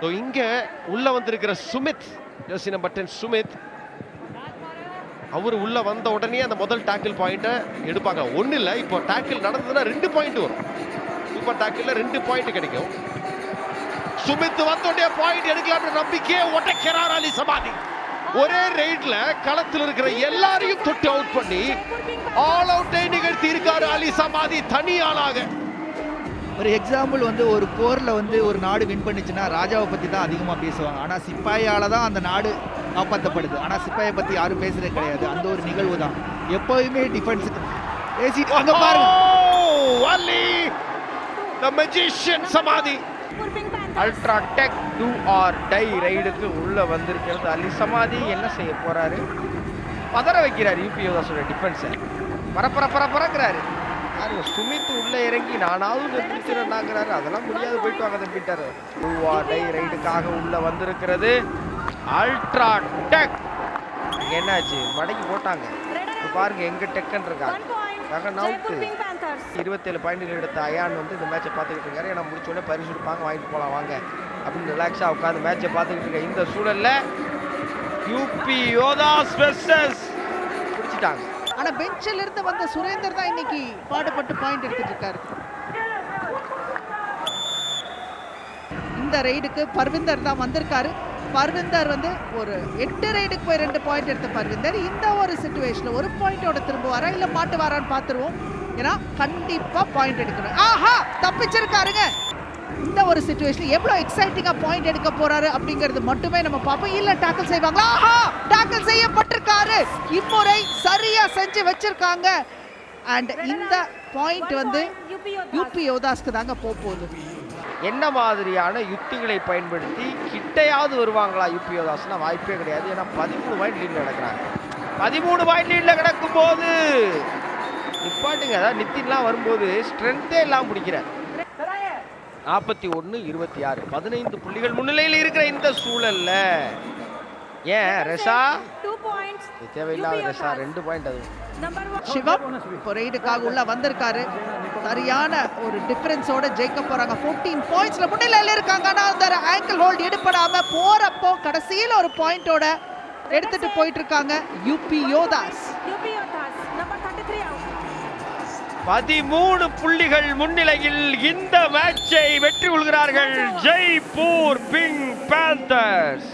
So இங்கே உள்ளே வந்திருக்கிற Sumit jersey number ten Sumit அவர் உள்ள வந்த உடனே அந்த முதல் டாக்கிள் பாயிண்ட்டை எடுப்பாங்க. ஒன்றும் இல்லை இப்போ டேக்கிள் நடந்ததுன்னா ரெண்டு பாயிண்ட் வரும். சூப்பர் டேக்கிளில் ரெண்டு பாயிண்ட் கிடைக்கும். சுமித் வந்த உடனே பாயிண்ட் எடுக்கலாம்னு நம்பிக்கையே உடைக்கிறார் அலி சமாதி ஒரே ரைட்ல களத்தில் இருக்கிற எல்லாரையும் தொட்டு அவுட் பண்ணி ஆல் அவுட்டை நிகழ்த்தி இருக்காரு அலி சமாதி தனி ஆளாக ஒரு எக்ஸாம்பிள் வந்து ஒரு போரில் வந்து ஒரு நாடு வின் பண்ணுச்சுன்னா ராஜாவை பற்றி தான் அதிகமாக பேசுவாங்க. ஆனால் சிப்பாயால் தான் அந்த நாடு காப்பாற்றப்படுது ஆனால் சிப்பாயை பற்றி யாரும் பேசுறது கிடையாது. அந்த ஒரு நிகழ்வு தான். எப்போயுமே டிஃபென்ஸுக்கு பேசிட்டு பாருங்க. Oh, magician சமாதி ultra tech do or die ரைடுக்கு உள்ள வந்திருக்கிறது அலி சமாதி என்ன செய்ய போறாரு? பதற வைக்கிறார். யூபி யோதாஸோட டிஃபென்ஸை பரப்பர பரப்பரங்கிறாரு யாரு? சுமித் உள்ள இறங்கி நானாவது பிடிச்சிருந்தாங்கிறாரு அதெல்லாம் முடியாது போயிட்டு வாங்க தம்பிட்டாரு டூ ஆர் டை ரைடுக்காக உள்ள வந்திருக்கிறது. UltraTech. என்னாச்சு? மடக்கி போட்டாங்க. பாருங்க எங்க டெக்கன் இருக்காங்க ரகன் அவுட்டு இருபத்தேழு பாயிண்ட்கள் எடுத்த அயான் வந்து இந்த மேட்சை பார்த்துக்கிட்டு இருக்காரு. ஏன்னா முடிச்ச உடனே பரிசு கொடுப்பாங்க வாங்கிட்டு போகலாம் வாங்க. அப்படின்னு ரிலாக்ஸாக உட்காந்து மேட்சை பார்த்துக்கிட்டு இருக்க இந்த சூழல்ல யூபி வெர்சஸ் பிடிச்சிட்டாங்க. ஆனால் பெஞ்சில் இருந்து வந்த சுரேந்தர் தான் இன்னைக்கு பாடுபட்டு பாயிண்ட் எடுத்துட்டு இருக்காரு. இந்த ரைடுக்கு பர்விந்தர் தான் வந்திருக்காரு. பர்விந்தர் வந்து ஒரு எட்டு ரைடுக்கு போய் ரெண்டு பாயிண்ட் எடுத்த பர்விந்தர். இந்த ஒரு சுச்சுவேஷனில் ஒரு பாயிண்டோட திரும்புவாரா இல்லை மாட்டு வாரான்னு பார்த்துருவோம். ஏன்னா கண்டிப்பாக பாயிண்ட் எடுக்கணும். ஆஹா! தப்பிச்சிருக்காருங்க. இந்த ஒரு சுச்சுவேஷன் எவ்வளோ எக்ஸைட்டிங்காக பாயிண்ட் எடுக்க போறாரு அப்படிங்கிறது மட்டுமே நம்ம பார்ப்போம். இல்லை டாக்கிள் செய்வாங்களா? ஆஹா! டாக்கிள் செய்யப்பட்டிருக்காரு. இம்முறை சரியா செஞ்சு வச்சிருக்காங்க. அண்ட் இந்த பாயிண்ட் வந்து யூபி யோதாஸ்க்கு தாங்க போக போகுது என்ன மாதிரியான யுக்திகளை பயன்படுத்தி கிட்டையாவது வருவாங்களா யூபி யோதாஸ்னா வாய்ப்பே கிடையாது. ஏன்னா பதிமூணு பாயிண்ட் லீட்ல கிடக்குறாங்க பதிமூணு பாயிண்ட் லீட்ல கிடக்கும் போது நிப்பாட்டுங்க. அதாவது நித்தின்லாம் வரும்போது ஸ்ட்ரென்த்தே எல்லாம் பிடிக்கிறார். நாற்பத்தி ஒன்று இருபத்தி ஆறு. பதினைந்து புள்ளிகள் முன்னிலையில் இருக்கிற இந்த சூழல்ல ஏன் ரெஷா? தேவையில்லாத ரெஷா ரெண்டு பாயிண்ட் அது. சிவம் இப்போ ரைடுக்காக உள்ள வந்திருக்காரு. சரியான ஒரு டிஃபரன்ஸோட ஜெயிக்க போறாங்க. 14 பாயிண்ட்ஸ்ல முன்னிலையில இருக்காங்க. ஆனா அந்த ஆங்கிள் ஹோல்ட் எடுப்படாம போறப்போ கடைசியில ஒரு பாயிண்டோட எடுத்துட்டு போயிட்டு இருக்காங்க. யூபி யோதாஸ் பதிமூணு புள்ளிகள் முன்னிலையில் இந்த மேட்சை வெற்றி கொள்கிறார்கள். Jaipur ping panthers